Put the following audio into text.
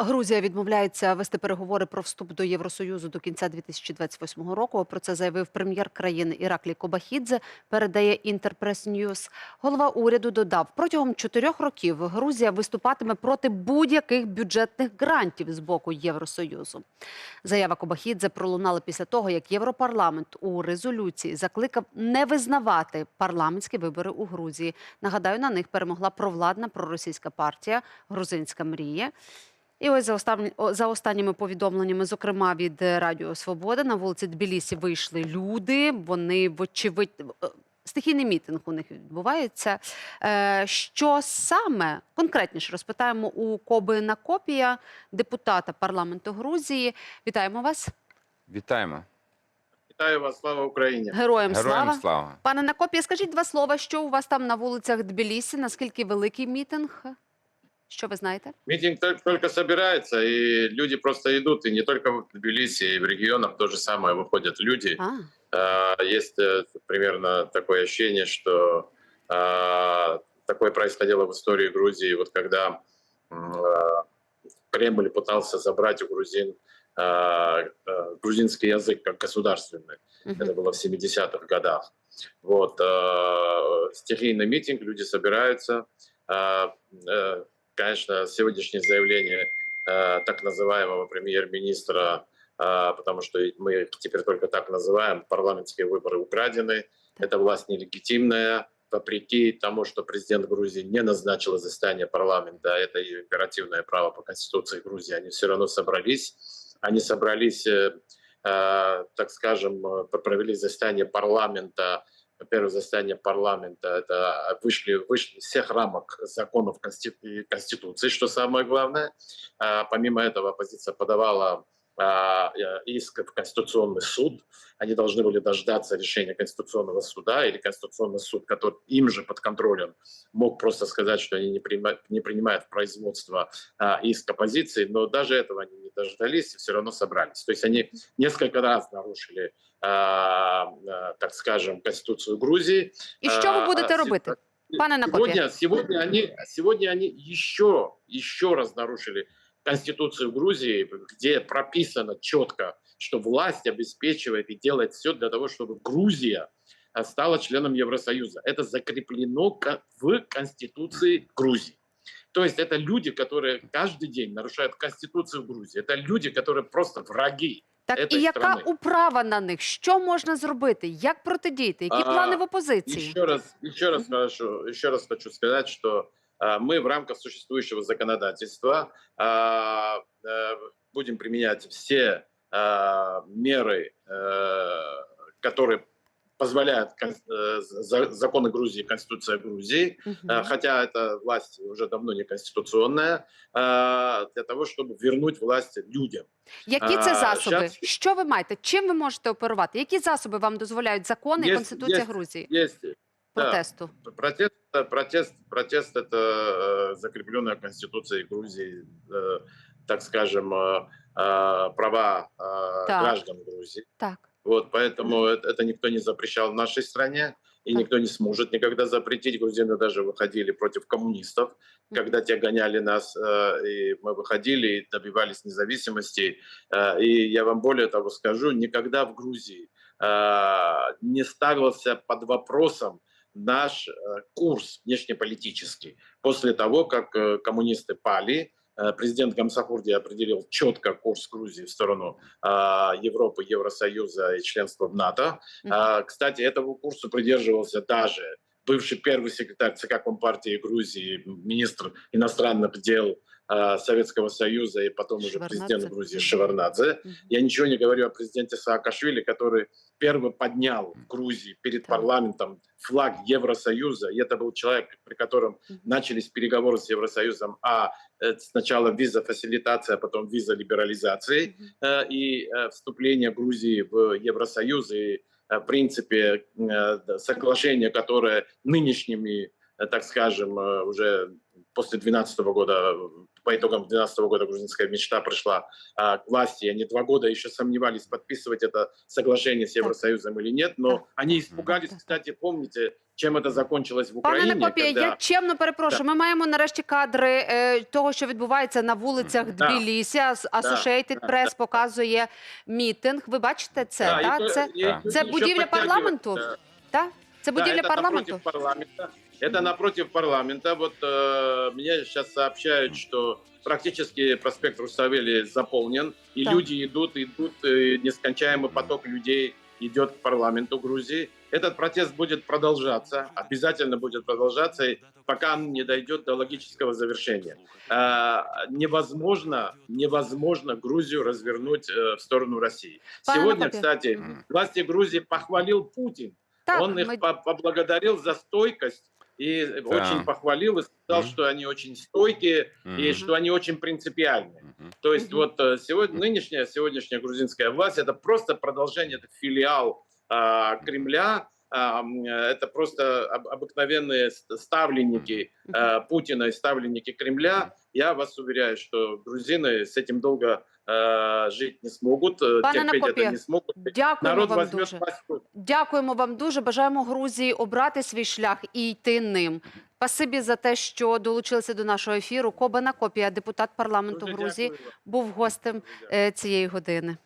Грузія відмовляється вести переговори про вступ до Євросоюзу до кінця 2028 року. Про це заявив прем'єр країни Іраклі Кобахідзе. Передає Інтерпрес Ньюс. Голова уряду додав, протягом чотирьох років Грузія виступатиме проти будь-яких бюджетних грантів з боку Євросоюзу. Заява Кобахідзе пролунала після того, як Європарламент у резолюції закликав не визнавати парламентські вибори у Грузії. Нагадаю, на них перемогла провладна проросійська партія Грузинська мрія. І ось за, остан... о, за останніми повідомленнями, зокрема від е, Радіо Свобода, на вулиці Тбілісі вийшли люди. Вони, вочевидь, е, стихійний мітинг у них відбувається. Е, Що саме конкретніше розпитаємо у Коби Накопія, депутата парламенту Грузії. Вітаємо вас, Вітаємо. Вітаю вас, слава Україні. героям, Героям слава. слава. Пане Накопія, скажіть два слова, що у вас там на вулицях Тбілісі? Наскільки великий мітинг? Що ви знаєте? Митинг только, только собирается, и люди просто идут, и не только в Тбилиси, и в регионах то же самое выходят люди. А, А, Есть э, примерно такое ощущение, что а, такое происходило в истории Грузии, вот когда а, Кремль пытался забрать у грузин грузинский язык как государственный. мгм. Это было в 70-х годах. Вот, э, стихийный митинг, люди собираются. Э, э, конечно, сегодняшнее заявление э, так называемого премьер-министра, э, потому что мы их теперь только так называем, парламентские выборы украдены, эта власть нелегитимная, вопреки тому, что президент Грузии не назначил заседание парламента, а это и оперативное право по Конституции Грузии, они все равно собрались. Они собрались э, э, так скажем, э, провели заседание парламента, первое заседание парламента, это вышли, вышли всех рамок законов Конституции, что самое главное. А, Помимо этого оппозиция подавала иск в Конституционный суд. Они должны были дождаться решения Конституционного суда или Конституционный суд, который им же под контролем мог просто сказать, что они не принимают, не принимают производство а, иск оппозиции, но даже этого они не дождались и все равно собрались. То есть они несколько раз нарушили, а, а, так скажем, Конституцию Грузии. Що ви А, будете а, робити? Пане Накопія. Сегодня, сегодня, они, сегодня они еще, еще раз нарушили Конституцию Грузии, где прописано четко, что власть обеспечивает и делает все для того, чтобы Грузия а, стала членом Евросоюза. Это закреплено ко- в Конституции Грузии. То есть это люди, которые каждый день нарушают Конституцию Грузии. Это люди, которые просто враги. Так і этой яка страны. управа на них? Що можна зробити? Як протидіяти? Які А, плани в опозиції? Еще раз, еще раз Мгм. хорошо, еще раз хочу сказать, что а, мы в рамках существующего законодательства а, э, будем применять все а, меры, э, которые позволяют кон- э, за- законы Грузии, Конституция Грузии, Мгм. а, хотя эта власть уже давно не конституционная, а, для того, чтобы вернуть власть людям. Які це а, засоби? щас- Що ви маєте? Чим ви можете оперувати? Які засоби вам дозволяють закони і Є- Конституція є- Грузії Есть да. протесту? Протест, протест, протест это э, закрепленная Конституцией Грузии, э, так скажем, э, права Так. граждан Грузии. Так. Вот, поэтому это, это никто не запрещал в нашей стране, и Так. никто не сможет никогда запретить. Грузины даже выходили против коммунистов, когда те гоняли нас, и мы выходили и добивались независимости. И я вам более того скажу, никогда в Грузии не ставился под вопросом наш э, курс внешнеполитический. После того, как э, коммунисты пали, э, президент Гамсахурди определил четко курс Грузии в сторону Европы, Евросоюза и членства в НАТО. Кстати, этого курса придерживался даже бывший первый секретарь ЦК Компартии Грузии, министр иностранных дел а, Советского Союза и потом уже Шеварднадзе. президент Грузии Шеварнадзе. Мгм. Я ничего не говорю о президенте Саакашвили, который первый поднял в Грузии перед Так. парламентом флаг Евросоюза. И это был человек, при котором Мгм. начались переговоры с Евросоюзом о э, сначала виза-фасилитация, а потом виза-либерализации э, и э, вступление Грузии в Евросоюз и, принципе, э, соглашение, которое нынешними, э, так скажем, э, уже после 2012 года по итогам 2012 года грузинская мечта пришла а, к власти. И они два года еще сомневались, подписывать это соглашение с Евросоюзом или нет. Но Так. они испугались, Так, так. кстати, помните, чем это закончилось в Пане Украине. Накопія, когда- я чемно перепрошую. Ми маємо нарешті кадри е, того, що відбувається на вулицях Да. Тбілісі. Ас- Associated да, Press показує мітинг. Ви бачите це? Да, и та? то- Це, и це люди це еще будівля подтягивают, парламенту? да. та? це Да, будівля это парламенту? напротив парламента. Это напротив парламента. Вот э, мне сейчас сообщают, что практически проспект Руставели заполнен, и Так. люди идут, идут, и нескончаемый поток людей идет к парламенту Грузии. Этот протест будет продолжаться, обязательно будет продолжаться, пока он не дойдет до логического завершения. Э, невозможно, невозможно Грузию развернуть э, в сторону России. Сегодня, кстати, власти Грузии похвалил Путин. Так, Он их по- поблагодарил за стойкость и очень похвалил и сказал, Мгм. что они очень стойкие Мгм. и что они очень принципиальные. Мгм. То есть Мгм. вот э, сегодня нынешняя сегодняшняя грузинская власть это просто продолжение, это филиал а, Кремля. а, м, Это просто об- обыкновенные ст- ставленники э, Путина и ставленники Кремля. Я вас уверяю, что грузины с этим долго э, жить не смогут, э, Пане терпеть Накопія, это не смогут. Дякуємо Народ вам возьмет дуже. власть. Дякуємо вам дуже. Бажаємо Грузії обрати свій шлях і йти ним. Спасибі за те, що долучилися до нашого ефіру. Коба Накопія, депутат парламенту Дуже Грузії, дякую вам. був гостем Дуже дякую. е, цієї години.